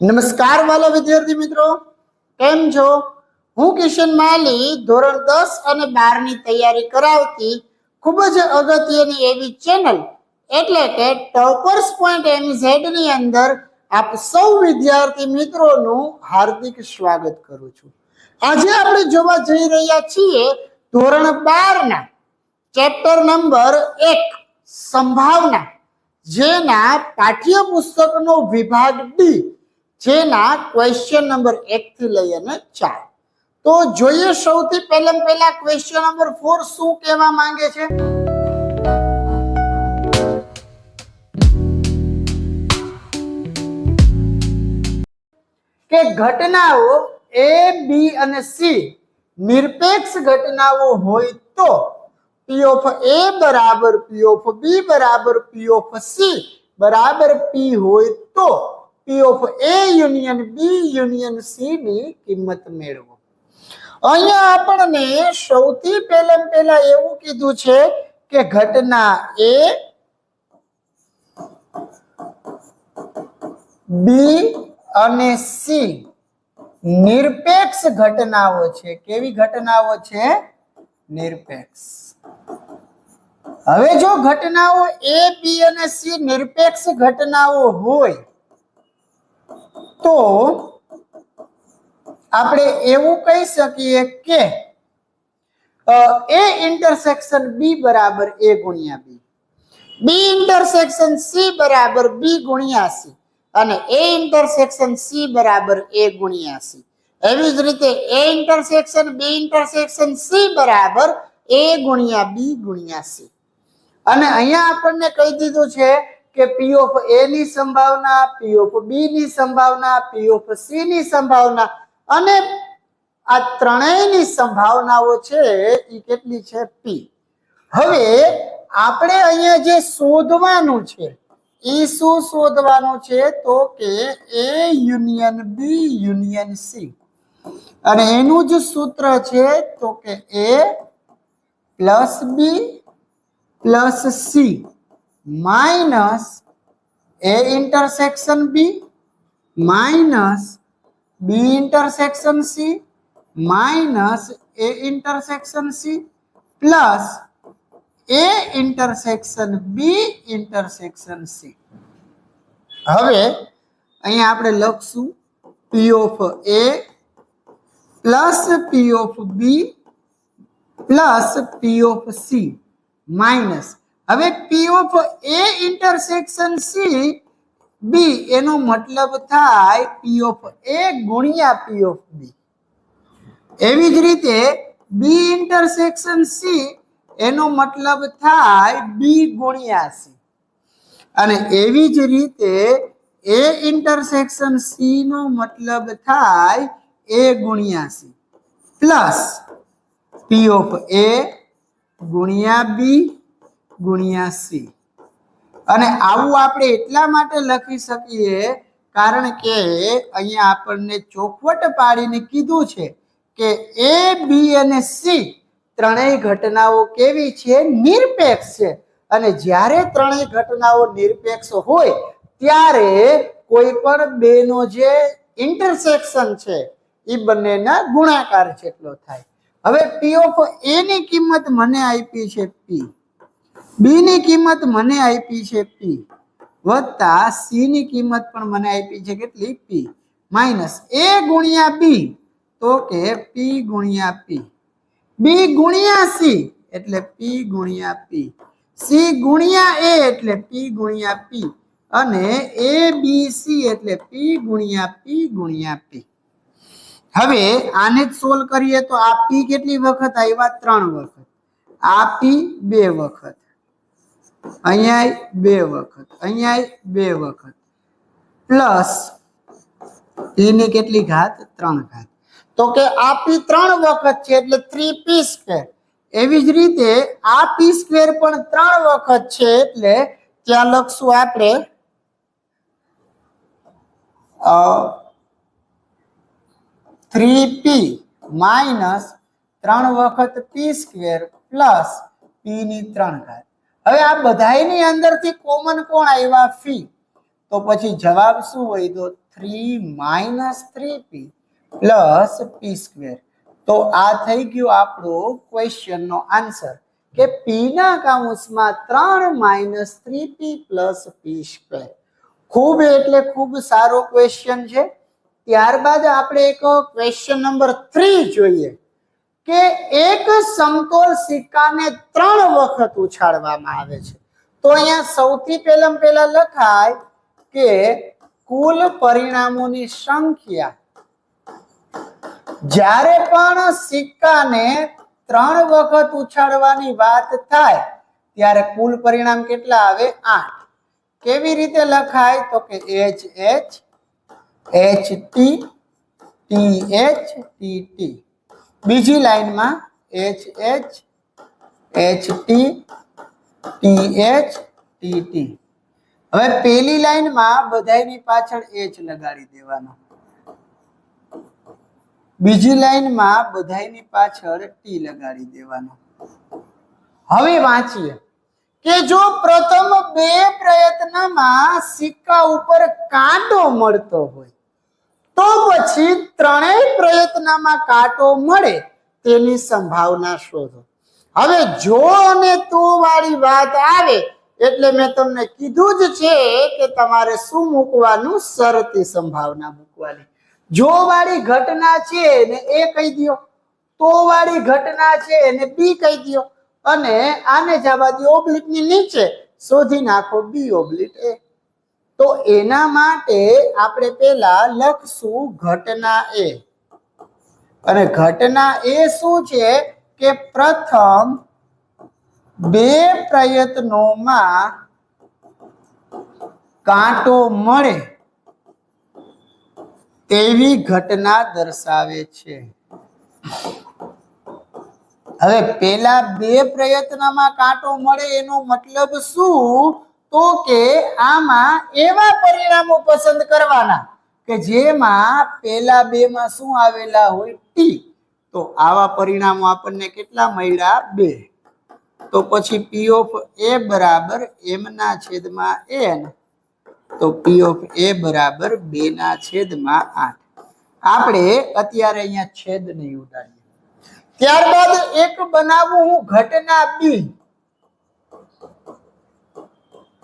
નમસ્કાર વાલા વિદ્યાર્થી મિત્રો. કેમ છો? હું કિશન માલી ધોરણ દસ અને બારની તૈયારી કરાવતી ખૂબ જ અગત્યની એવી ચેનલ એટલે કે ટોપર્સ પોઈન્ટ એમઝેડની અંદર આપ સૌ વિદ્યાર્થી મિત્રોનું હાર્દિક સ્વાગત કરું છું. આજે આપણે જોવા જઈ રહ્યા છીએ ધોરણ બારના ચેપ્ટર નંબર એક, સંભાવના, જેના પાઠ્યપુસ્તકનો વિભાગ ડી. જેના ક્વેશ્ચન નંબર એક થી લઈ અને ચાર. તો જોઈએ સૌથી પહેલા પહેલા ક્વેશ્ચન નંબર ફોર શું કહેવા માંગે છે? કે ઘટનાઓ એ બી અને સી નિરપેક્ષ ઘટનાઓ હોય તો પી ઓફ એ બરાબર પી ઓફ બી બરાબર પી ઓફ સી બરાબર પી હોય તો P of A union B union C ની કિંમત મેળવો. અહીંયા આપણને સૌથી પહેલા પહેલા એવું કીધું છે કે ઘટના એ બી અને સી નિરપેક્ષ ઘટનાઓ છે. કેવી ઘટનાઓ છે? નિરપેક્ષ. હવે જો ઘટનાઓ એ બી અને સી નિરપેક્ષ ઘટનાઓ હોય તો આપણે એવું કહી શકીએ કે એ ઇન્ટરસેક્શન બી બરાબર એ ગુણ્યા બી બી ઇન્ટરસેક્શન સી બરાબર બી ગુણ્યા સી અને એ ઇન્ટરસેક્શન સી બરાબર એ ગુણ્યા સી એવી જ રીતે A intersection B intersection C બરાબર એ ગુણ્યા બી ગુણ્યા સી અને અહીંયા આપણને કહી દીધું છે કે પી ઓફ એ ની સંભાવના પી ઓફ બી ની સંભાવના પી ઓફ સી ની સંભાવના, અને આ ત્રણેયની સંભાવનાઓ છે એ કેટલી છે? પી હવે આપણે અહીંયા જે શોધવાનું છે, એ શું શોધવાનું છે? તો કે A union B union C અને એનું જ સૂત્ર છે તો કે A plus B plus C minus A intersection B, minus B intersection C, minus A intersection C, plus A intersection B intersection C. હવે અહીંયા આપણે લખશું P of A plus P of B plus P of C minus હવે P of A intersection C B એનો મતલબ થાય પી of A ગુણ્યા P of બી એવી જ રીતે બી ઇન્ટરસેક્શન સી એનો મતલબ થાય બી ગુણ્યા સી અને એવી જ રીતે એ ઇન્ટરસેક્શન સી નો મતલબ થાય એ ગુણ્યા C plus P of A ગુણ્યા બી ગુણ્યા સી અને આવું આપણે એટલા માટે લખી શકીએ, કારણ કે અહીંયા આપણને ચોખવટ પાડીને કીધું છે કે એ બી અને સી ત્રણેય ઘટનાઓ કેવી છે? નિરપેક્ષ છે. અને જ્યારે ત્રણેય ઘટનાઓ નિરપેક્ષ હોય, ત્યારે કોઈ પણ બેનો જે ઇન્ટરસેક્શન છે એ બંનેના ગુણાકાર જેટલો થાય. હવે પી ઓફ એની કિંમત મને આપી છે પી બી ની કિંમત મને આપી છે પી વત્તા સી ની કિંમત પણ મને આપી છે કેટલી? પી માઇનસ એ ગુણ્યા બી તો કે પી ગુણ્યા પી બી ગુણ્યા સી એટલે પી ગુણ્યા પી સી ગુણ્યા એ એટલે પી ગુણ્યા પી અને એ બી સી એટલે પી ગુણ્યા પી ગુણ્યા પી હવે આને જ સોલ્વ કરીએ તો આ પી કેટલી વખત આવ્યા? ત્રણ વખત. આ પી બે વખત. અહીંયા બે વખત અહીંયા બે વખત પ્લસની કેટલી ઘાત ત્રણ ઘાત તો કે આ પી ત્રણ વખત છે એટલે થ્રી પી સ્ક્વેર એવી જ રીતે આ પી સ્ક્વેર પણ ત્રણ વખત છે એટલે ત્યાં લખશું આપણે થ્રી પી માઇનસ ત્રણ વખત પી સ્ક્વેર પ્લસ પી ની ત્રણ ઘાત હવે આ બધાયની અંદરથી કોમન કોણ આવ્યા ફી તો પછી જવાબ શું હોય? તો three minus three P plus P square તો આ થઈ ગયું આપણો ક્વેશ્ચન નો આન્સર કે પીના કાઉન્સમાં ત્રણ minus three P plus P square ખૂબ એટલે ખૂબ સારો ક્વેશ્ચન છે. ત્યારબાદ આપણે એક ક્વેશ્ચન નંબર થ્રી જોઈએ. કે એક સમતોલ સિક્કાને ત્રણ વખત ઉછાળવામાં આવે છે. તો અહીંયા સૌથી પહેલા પહેલા લખાય કે કુલ પરિણામોની સંખ્યા. જ્યારે પણ સિક્કાને ત્રણ વખત ઉછાળવાની વાત થાય, ત્યારે કુલ પરિણામ કેટલા આવે? આઠ. કેવી રીતે લખાય? તો કે H H H T T H T T બીજી લાઈનમાં H H H T T H T T હવે પેલી લાઈનમાં બધાની પાછળ એચ લગાડી દેવાનો. બીજી લાઈનમાં બધાની પાછળ ટી લગાડી દેવાનો. હવે વાંચીએ કે જો પ્રથમ બે પ્રયત્નમાં સિક્કા ઉપર કાંટો મળતો હોય તો પછી ત્રણેય પ્રયત્નમાં કાંટો મળે તેની સંભાવના શોધો. હવે જો અને તો વાળી વાત આવે, એટલે મેં તમને કીધું જ છે કે તમારે શું મૂકવાનું શરતી સંભાવના મૂકવાની. જો વાળી ઘટના છે ને એ કહી દો તો વાળી ઘટના છે એને બી કહી દો અને આને જવા દો ઓબ્લિકની નીચે શોધી નાખો બી ઓબ્લિક એ તો એના માટે આપણે પેલા લખશું ઘટના એ. અને ઘટના એ શું છે કે પ્રથમ બે પ્રયત્નોમાં કાંટો મળે તેવી ઘટના દર્શાવે છે. હવે પેલા બે પ્રયત્નમાં કાંટો મળે એનો મતલબ શું? તો કે આમાં એવા પરિણામો પસંદ કરવાના કે જેમાં પેલા બે માં શું આવેલા હોય ટી તો આવા પરિણામો આપણને કેટલા મળ્યા? બે. તો પછી પી ઓફ એ બરાબર એમના છેદમાં એન તો પી ઓફ એ બરાબર બે ના છેદમાં આઠ. આપણે અત્યારે અહીંયા છેદ નહીં ઉડાડીએ. ત્યારબાદ એક બનાવું હું ઘટના બી.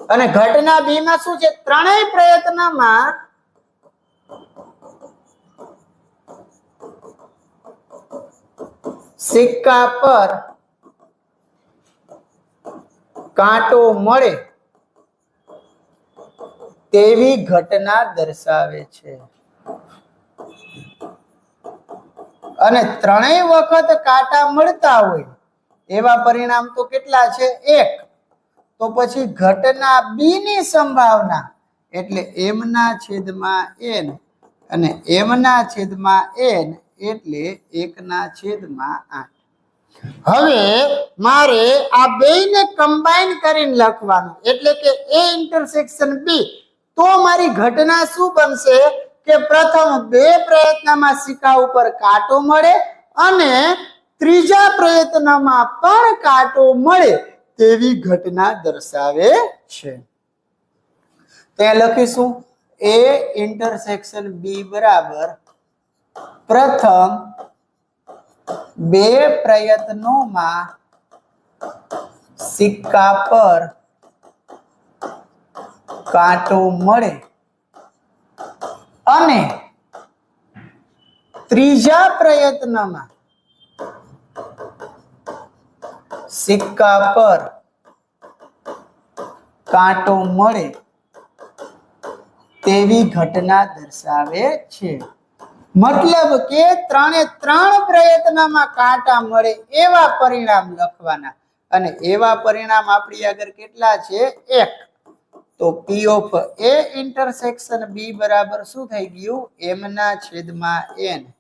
અને ઘટના બી માં શું છે? ત્રણેય પ્રયત્નમાં સિક્કા પર કાંટો મળે તેવી ઘટના દર્શાવે છે. અને ત્રણેય વખત કાંટા મળતા હોય એવા પરિણામ તો કેટલા છે? એક. તો પછી ઘટના બી ની સંભાવના એટલે એમના છેદમાં એન અને એમના છેદમાં એન એટલે એકના છેદમાં આઠ. હવે મારે આ બેને કમ્બાઈન કરીને લખવાનું, એટલે કે એ ઇન્ટરસેક્શન બી તો મારી ઘટના શું બનશે? કે પ્રથમ બે પ્રયત્નમાં સિક્કા ઉપર કાંટો મળે અને ત્રીજા પ્રયત્નમાં પણ કાંટો મળે. તેવી ઘટના દર્શાવે છે. ત્યાં લખીશું. એ ઇન્ટરસેક્શન બી બરાબર. પ્રથમ, બે પ્રયત્નોમાં સિક્કા પર કાંટો મળે અને ત્રીજા પ્રયત્નમાં સિક્કા પર કાંટો મળે તેવી ઘટના દર્શાવે છે. મતલબ કે ત્રણે ત્રણ પ્રયત્નમાં કાંટા મળે એવા પરિણામ લખવાના. અને એવા પરિણામ આપણી આગળ કેટલા છે? એક. તો પી ઓફ એ ઇન્ટરસેક્શન બી બરાબર શું થઈ ગયું? એમના છેદમાં એન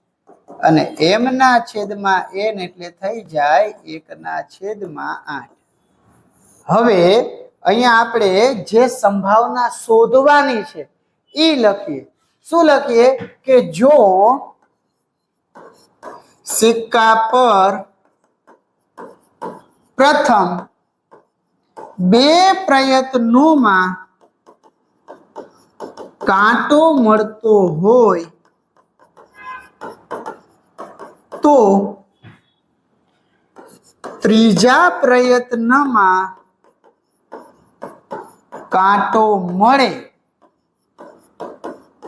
અને એમના છેદમાં એન એટલે થઈ જાય એકના છેદમાં આઠ. હવે અહીંયા આપણે જે સંભાવના શોધવાની છે એ લખીએ. શું લખીએ? કે જો સિક્કા પર પ્રથમ બે પ્રયત્નોમાં કાંટો મળતો હોય તો ત્રીજા પ્રયત્નમાં કાંટો મળે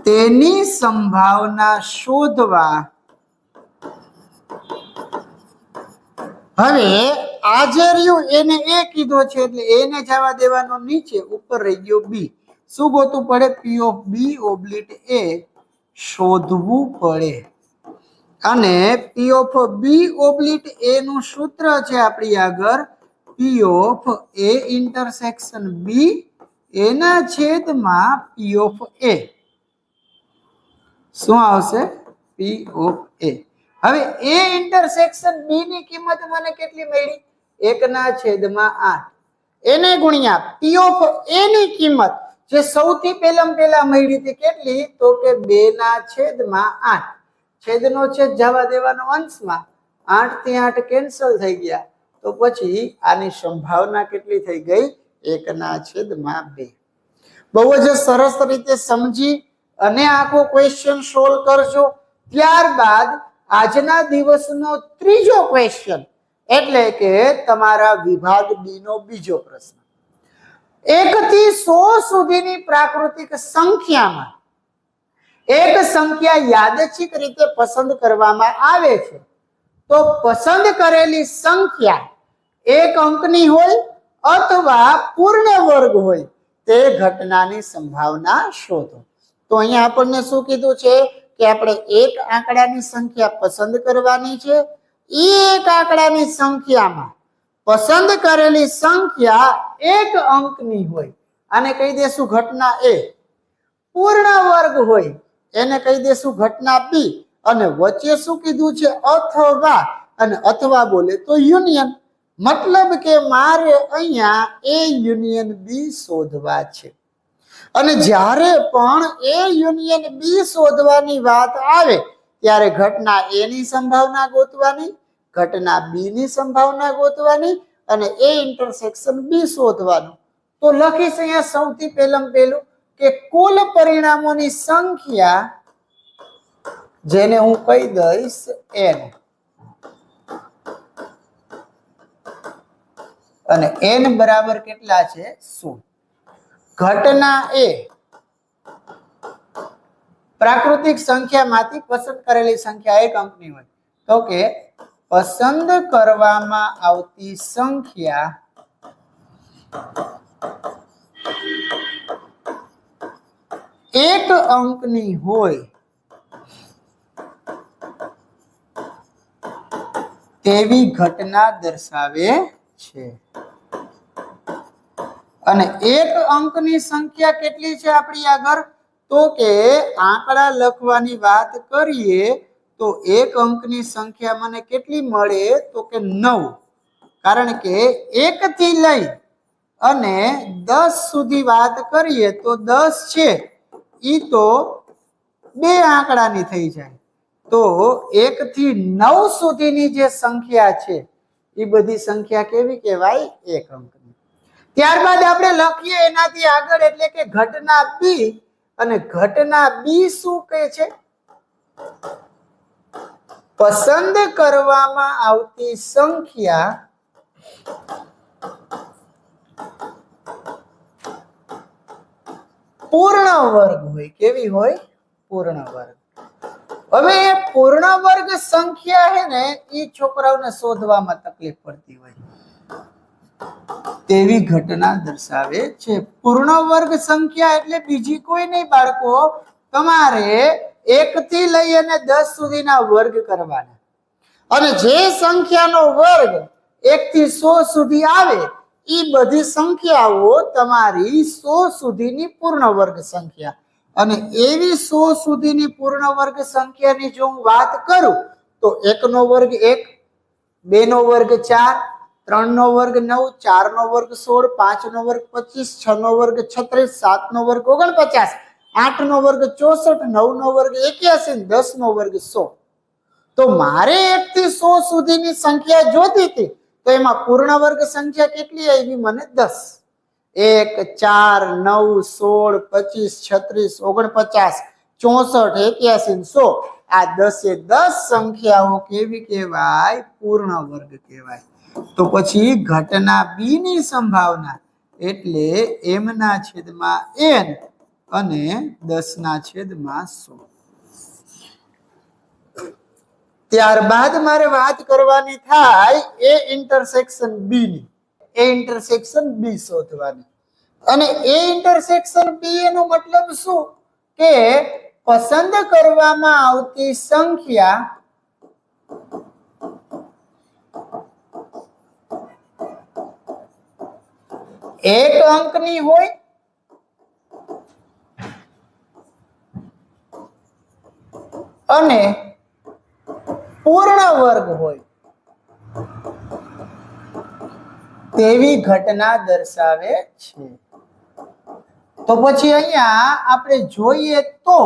તેની સંભાવના શોધવા હવે આ રહ્યું એને એ કીધો છે, એટલે એને જવા દેવાનો નીચે ઉપર રહી ગયો બી શું ગોતું પડે? પી ઓફ બી ઓબ્લિટ એ શોધવું પડે. અને પી ઓફ બી ઓબ્લિટ એ નું સૂત્ર છે આપણી આગળ. પી ઓફ એ ઇન્ટરસેક્શન બી એના છેદમાં પી ઓફ એ શું આવશે? પી ઓફ એ હવે એ ઇન્ટરસેક્શન બી ની કિંમત મને કેટલી મળી? એકના છેદમાં આઠ. એને ગુણ્યા પી ઓફ એ ની કિંમત. જે સૌથી પહેલા પહેલા મળી હતી કેટલી? તો કે બે ના છેદમાં આઠ. છેદનો છેદ જવા દેવાનો અંશમાં. આઠથી આઠ કેન્સલ થઈ ગયા. તો પછી આની સંભાવના કેટલી થઈ ગઈ? એકના છેદમાં બે. બહુ જ સરસ રીતે સમજી અને આખો ક્વેશ્ચન સોલ્વ કરજો. ત્યારબાદ આજના દિવસનો ત્રીજો ક્વેશ્ચન એટલે કે તમારા વિભાગ બી નો બીજો પ્રશ્ન. એક થી સો સુધીની પ્રાકૃતિક સંખ્યામાં એક સંખ્યા યાદચ્છિક રીતે પસંદ કરવામાં આવે છે. તો પસંદ કરેલી સંખ્યા એક અંકની હોય અથવા પૂર્ણ વર્ગ હોય તે ઘટનાની સંભાવના શોધો. તો અહીંયા આપણને શું કીધું છે કે આપણે એક આંકડાની સંખ્યા પસંદ કરવાની છે. એ એક આંકડાની સંખ્યામાં પસંદ કરેલી સંખ્યા એક અંકની હોય. અને કહી દેશું ઘટના એ. પૂર્ણ વર્ગ હોય એને કહી દેશું ઘટના બી અને વચ્ચે શું કીધું છે? અથવા અને અથવા બોલે તો યુનિયન. મતલબ કે મારે અહીંયા એ યુનિયન બી શોધવા છે. અને જ્યારે પણ એ યુનિયન બી શોધવાની વાત આવે, ત્યારે ઘટના એ ની સંભાવના ગોતવાની, ઘટના બી ની સંભાવના ગોતવાની અને એ ઇન્ટરસેક્શન બી શોધવાનું. તો લખીશ અહીંયા સૌથી પહેલા પહેલું. કે કુલ પરિણામોની સંખ્યા જેને હું કહી દઈશ એન અને એન બરાબર કેટલા છે? શું? ઘટના એ પ્રાકૃતિક સંખ્યામાંથી પસંદ કરેલી સંખ્યા એક અંકની હોય. તો કે પસંદ કરવામાં આવતી સંખ્યા એક અંકની હોય તેવી ઘટના દર્શાવે છે. અને એક અંકની સંખ્યા કેટલી છે આપણી આગળ? તો કે આંકડા લખવાની વાત કરીએ તો એક અંકની સંખ્યા મને કેટલી મળે? તો કે નવ. કારણ કે એક થી લઈ અને દસ સુધી વાત કરીએ તો દસ છે. ઈ તો બે આંકડાની થઈ જાય. તો એક થી નવ સુધીની જે સંખ્યા છે એ બધી સંખ્યા કેવી કહેવાય? એક અંકની. ત્યારબાદ આપણે લખીએ એનાથી આગળ, એટલે કે ઘટના બી, અને ઘટના બી શું કહે છે? પસંદ કરવામાં આવતી સંખ્યા પૂર્ણ વર્ગ હોય. કેવી હોય? પૂર્ણ વર્ગ હવે એ પૂર્ણ વર્ગ સંખ્યા હે ને, એ છોકરાઓને શોધવામાં તકલીફ પડતી હોય. તેવી ઘટના દર્શાવે છે. પૂર્ણ વર્ગ સંખ્યા એટલે બીજી કોઈ નહીં બાળકો. તમારે એક થી લઈ અને દસ સુધીના વર્ગ કરવાના. અને જે સંખ્યાનો વર્ગ એક થી સો સુધી આવે એ બધી સંખ્યાઓ તમારી સો સુધીની પૂર્ણ વર્ગ સંખ્યા. અને એવી સો સુધીની પૂર્ણ વર્ગ સંખ્યાની જો હું વાત કરું, તો એકનો વર્ગ એક, બેનો વર્ગ ચાર, ત્રણનો વર્ગ નવ, ચારનો વર્ગ સોળ, પાંચનો વર્ગ પચીસ, છનો વર્ગ છત્રીસ, સાતનો વર્ગ ઓગણપચાસ, આઠનો વર્ગ ચોસઠ, નવનો વર્ગ એક્યાસી, દસનો વર્ગ સો. તો મારે એકથી સો સુધીની સંખ્યા જોતી હતી તો એમાં પૂર્ણ વર્ગ સંખ્યા કેટલી આવી? મને દસ. એક, ચાર, નવ, સોળ, પચીસ, છત્રીસ, ઓગણપચાસ, ચોસઠ, એક્યાસી સો. આ દસે દસ સંખ્યાઓ કેવી કહેવાય? પૂર્ણ વર્ગ કહેવાય. તો પછી ઘટના બી ની સંભાવના એટલે એમના છેદમાં એન અને દસના છેદમાં સો. ત્યારબાદ મારે વાત કરવાની થાય એ ઇન્ટરસેક્શન બી ની. એ ઇન્ટરસેક્શન બી શોધવાની. અને એ ઇન્ટરસેક્શન બી એનો મતલબ શું? કે પસંદ કરવામાં આવતી સંખ્યા એક અંકની હોય અને પૂર્ણ વર્ગ હોય. તેવી ઘટના દર્શાવે છે. તો પછી અહીંયા આપણે જોઈએ તો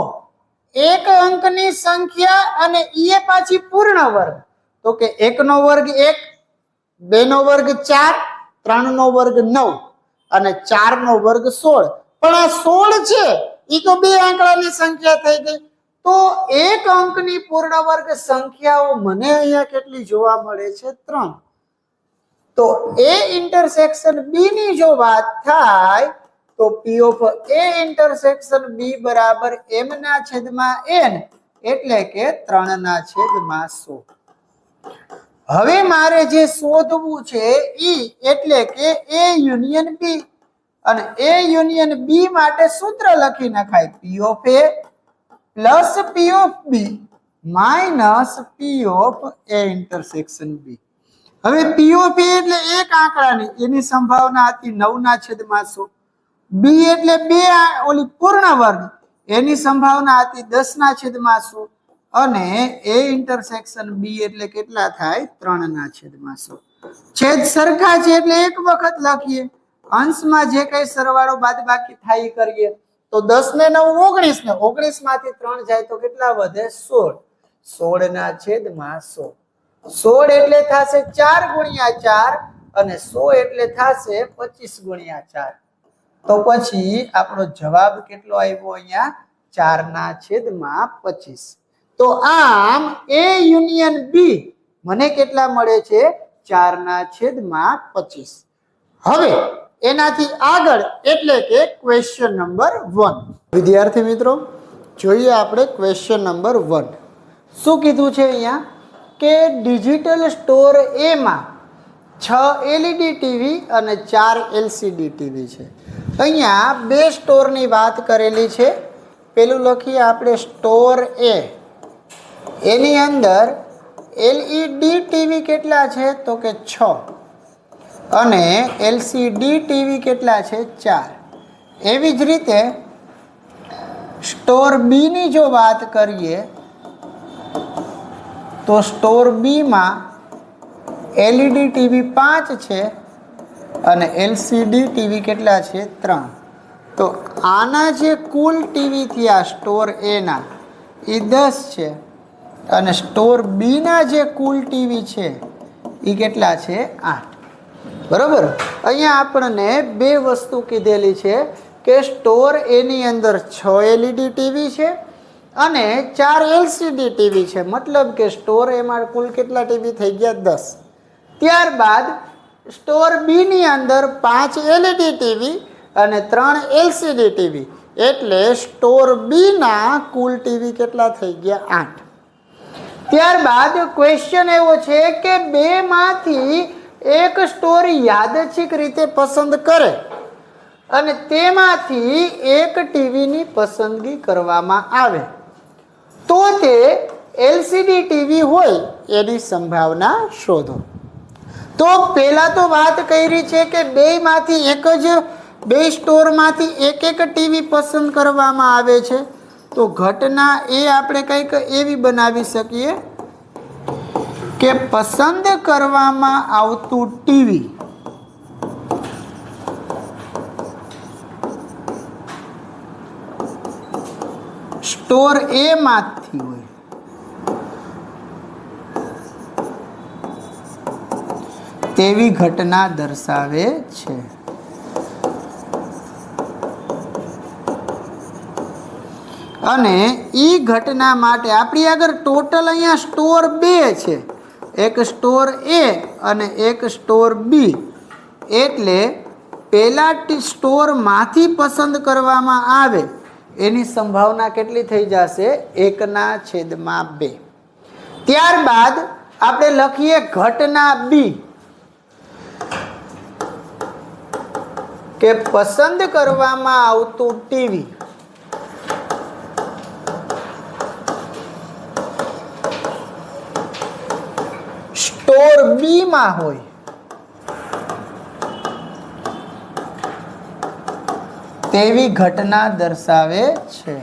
એક અંકની સંખ્યા અને ઈ પાછી પૂર્ણ વર્ગ. તો કે એકનો વર્ગ એક બે નો વર્ગ ચાર ત્રણ નો વર્ગ નવ અને ચાર નો વર્ગ સોળ. પણ આ સોળ છે એ તો બે આંકડાની સંખ્યા થઈ ગઈ. તો એક અંકની પૂર્ણ વર્ગ સંખ્યાઓ મને અહીંયા કેટલી જોવા મળે છે? ત્રણ. તો એ ઇન્ટરસેક્શન બી ની જો વાત થાય, તો પી ઓફ એ ઇન્ટરસેક્શન બી બરાબર એમ ના છેદમાં એન એટલે કે ત્રણ ના છેદમાં સો. હવે મારે જે શોધવું છે ઈ એટલે કે એ યુનિયન બી અને એ યુનિયન બી માટે સૂત્ર લખી નખાય. P of A plus P of B minus P of A intersection B હવે પી ઓફ એ એટલે એક આંકડાની, એની સંભાવના હતી નવ ના છેદમાં સો. બી એટલે બે ઓલી પૂર્ણ વર્ગ, એની સંભાવના હતી દસ ના છેદમાં સો અને એ ઇન્ટરસેક્શન બી એટલે કેટલા થાય? ત્રણ ના છેદમાં સો. છેદ સરખા છે એટલે એક વખત લખીએ. અંશમાં જે કઈ સરવાળો બાદબાકી થાય ઈ કરીએ. તો દસ ને નવ, ઓગણીસ ને, ઓગણીસમાંથી ત્રણ જાય તો કેટલા વધે? સોળ. સોળ ના છેદમાં સો સોળ એટલે થશે ચાર ગુણ્યા ચાર અને સો એટલે થશે પચીસ ગુણ્યા ચાર. તો પછી આપણો જવાબ કેટલો આવ્યો અહીંયા? ચાર ના છેદમાં પચીસ. તો આમ એ યુનિયન બી મને કેટલા મળે છે? ચાર ના છેદમાં પચીસ. હવે એનાથી આગળ એટલે કે ક્વેશ્ચન નંબર વન વિદ્યાર્થી મિત્રો, જોઈએ આપણે ક્વેશ્ચન નંબર વન શું કીધું છે અહીંયા? કે ડિજિટલ સ્ટોર એમાં છ એલઈડી ટીવી અને ચાર એલસીડી ટીવી છે. અહીંયા બે સ્ટોરની વાત કરેલી છે. પેલું લખીએ આપણે સ્ટોર એ એની અંદર એલઈડી ટીવી કેટલા છે? તો કે છ. અને એલસીડી ટીવી કેટલા છે? ચાર. એવી જ રીતે સ્ટોર બીની જો વાત કરીએ, તો સ્ટોર બીમાં એલઈડી ટીવી પાંચ છે અને એલસીડી ટીવી કેટલા છે? ત્રણ. તો આના જે કુલ ટીવી થયા સ્ટોર એના એ દસ છે. અને સ્ટોર બીના જે કુલ ટીવી છે એ કેટલા છે? આઠ. બરોબર? અહીંયા આપણને બે વસ્તુ કીધેલી છે કે સ્ટોર એની અંદર છ એલઈડી ટીવી છે અને ચાર એલસીડી ટીવી છે. મતલબ કે સ્ટોર એમાં કુલ કેટલા ટીવી થઈ ગયા? દસ. ત્યારબાદ સ્ટોર બીની અંદર પાંચ એલઈડી ટીવી અને ત્રણ એલસીડી ટીવી એટલે સ્ટોર બીના કુલ ટીવી કેટલા થઈ ગયા? આઠ. ત્યારબાદ ક્વેશ્ચન એવો છે કે બે માંથી એક સ્ટોર યાદચ્છિક રીતે પસંદ કરે અને તેમાંથી એક ટીવીની પસંદગી કરવામાં આવે. તો તે એલસીડી ટીવી હોય એની સંભાવના શોધો. તો પહેલાં તો વાત કરી છે કે બેમાંથી એક જ, બે સ્ટોરમાંથી એક એક ટીવી પસંદ કરવામાં આવે છે. તો ઘટના એ આપણે કંઈક એવી બનાવી શકીએ કે પસંદ કરવામાં આવતું ટીવી? સ્ટોર એ માંથી હોય. તેવી ઘટના દર્શાવે છે. અને એ ઘટના માટે આપણી આગળ ટોટલ અહીંયા સ્ટોર બે છે. એક સ્ટોર એ અને એક સ્ટોર બી. એટલે પહેલા સ્ટોરમાંથી પસંદ કરવામાં આવે, એની સંભાવના કેટલી થઈ જશે? એકના છેદમાં બે. ત્યારબાદ આપણે લખીએ ઘટના બી. કે પસંદ કરવામાં આવતું ટીવી. સ્ટોર બી માં હોય. તેવી ઘટના દર્શાવે છે.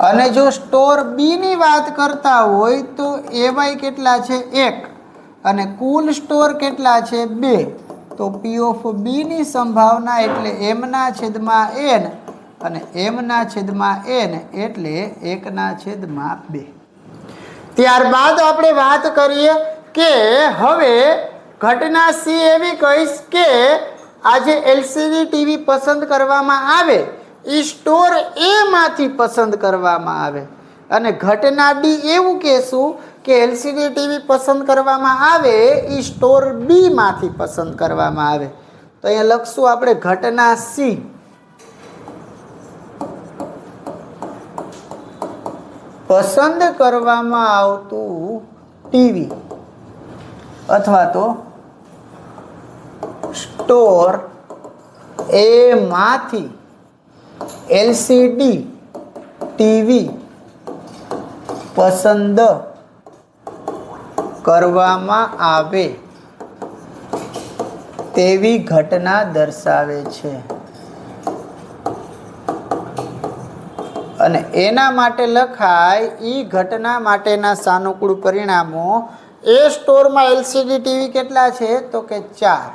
અને જો સ્ટોર બી ની વાત કરતા હોય તો એવાય કેટલા છે? એક. અને કુલ સ્ટોર કેટલા છે? બે. તો પી ઓફ બી ની સંભાવના એટલે એમના છેદમાં એન અને એમના છેદમાં એન એટલે એકના છેદમાં બે. ત્યારબાદ આપણે વાત કરીએ કે હવે ઘટના સી એવી કહીશ કે આજે એલસીડી ટીવી પસંદ કરવામાં આવે એ સ્ટોર એમાંથી પસંદ કરવામાં આવે. અને ઘટના ડી એવું કહેશું કે એલસીડી ટીવી પસંદ કરવામાં આવે એ સ્ટોર બીમાંથી પસંદ કરવામાં આવે. તો અહીંયા લખશું આપણે ઘટના સી પસંદ કરવામાં આવતું ટીવી અથવા તો સ્ટોર એમાંથી એલસીડી ટીવી પસંદ કરવામાં આવે તેવી ઘટના દર્શાવે છે. અને એના માટે લખાય એ ઘટના માટેના સાનુકૂળ પરિણામો. એ સ્ટોરમાં એલસીડી ટીવી કેટલા છે? તો કે ચાર.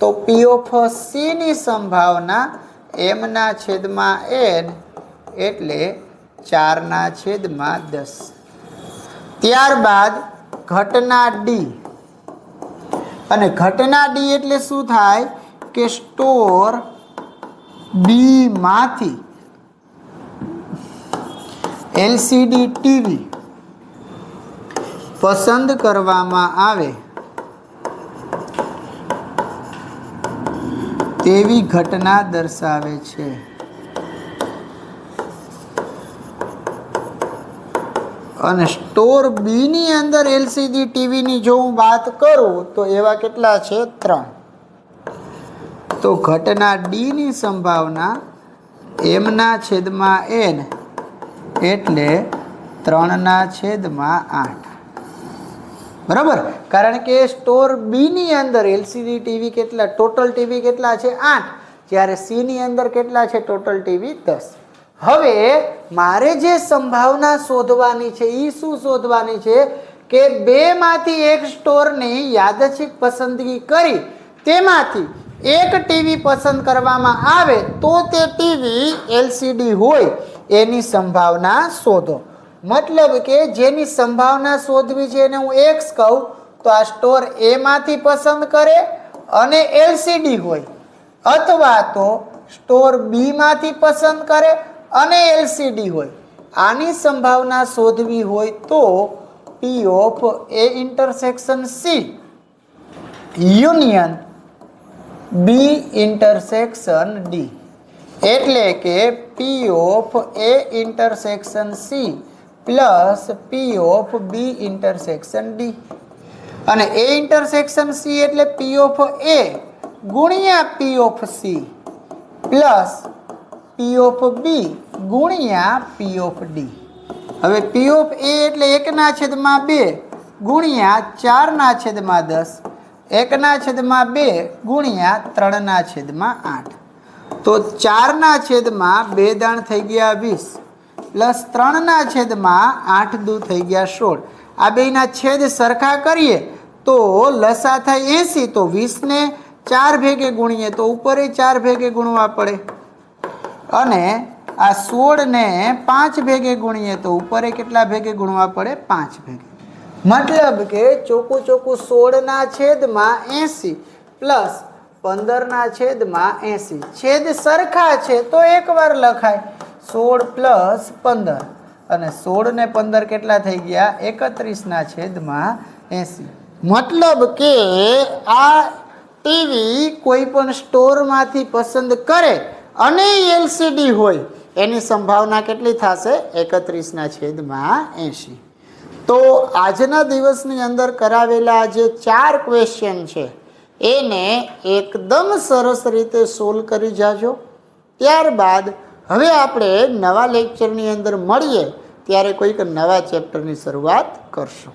તો પી ઓફ સી ની સંભાવના એમના છેદમાં એન એટલે ચારના છેદમાં દસ. ત્યારબાદ ઘટના ડી અને ઘટના ડી એટલે શું થાય? કે સ્ટોર બી માંથી એલસીડી ટીવી પસંદ કરવામાં આવે તેવી ઘટના દર્શાવે છે. અને સ્ટોર બી ની અંદર એલસીડી ટીવી ની જો હું વાત કરું, તો એવા કેટલા છે? ત્રણ. તો ઘટના ડી ની સંભાવના, એમના છેદમાં એન એટલે ત્રણના છેદમાં આઠ. બરાબર? કારણ કે સ્ટોર બીની અંદર એલસીડી ટીવી કેટલા, ટોટલ ટીવી કેટલા છે? આઠ. જ્યારે સીની અંદર કેટલા છે? ટોટલ ટીવી દસ. હવે મારે જે સંભાવના શોધવાની છે એ શું શોધવાની છે કે બેમાંથી એક સ્ટોરની યાદચ્છિક પસંદગી કરી, તેમાંથી એક ટીવી પસંદ કરવામાં આવે, તો તે ટીવી એલસીડી હોય. એની સંભાવના શોધો. મતલબ કે જેની સંભાવના શોધવી છે એને હું એક્સ કહું, તો આ સ્ટોર એમાંથી પસંદ કરે અને એલસીડી હોય. અથવા તો સ્ટોર બીમાંથી પસંદ કરે અને એલસીડી હોય. આની સંભાવના શોધવી હોય તો P of A intersection C union B intersection D એટલે કે P of A intersection C plus P of B intersection D અને એ ઇન્ટરસેક્શન સી એટલે પી ઓફ એ ગુણ્યા P of C plus P of B ગુણ્યા P of D હવે P of એ એટલે એકના છેદમાં બે ગુણ્યા ચારના છેદમાં દસ. એકના છેદમાં બે ગુણ્યા ત્રણના છેદમાં આઠ. તો ચારના છેદમાં બે દાણ થઈ ગયા વીસ, પ્લસ ત્રણના છેદમાં આઠ દુ થઈ ગયા સોળ. આ બેના છેદ સરખા કરીએ તો લસા થાય એંસી, તો વીસને ચાર ભેગે ગુણીએ તો ઉપરે ચાર ભેગે ગુણવા પડે. અને આ સોળને પાંચ ભેગે ગુણીએ તો ઉપરે કેટલા ભેગે ગુણવા પડે? પાંચ ભેગે. મતલબ કે ચોખ્ખું ચોખ્ખું સોળના છેદમાં એંસી, પ્લસ પંદરના છેદમાં એસી. છેદ સરખા છે તો એકવાર લખાય. સોળ પ્લસ પંદર. અને સોળ ને પંદર કેટલા થઈ ગયા? એકત્રીસના છેદમાં એસી. મતલબ કે આ ટીવી કોઈ પણ સ્ટોરમાંથી પસંદ કરે અને એલસીડી હોય, એની સંભાવના કેટલી થશે? એકત્રીસના છેદમાં એંસી. તો આજના દિવસની અંદર કરાવેલા જે ચાર ક્વેશ્ચન છે એને એકદમ સરસ રીતે સોલ્વ કરી જાજો. ત્યારબાદ હવે આપણે નવા લેક્ચરની અંદર મળીએ, ત્યારે કોઈક નવા ચેપ્ટરની શરૂઆત કરશું.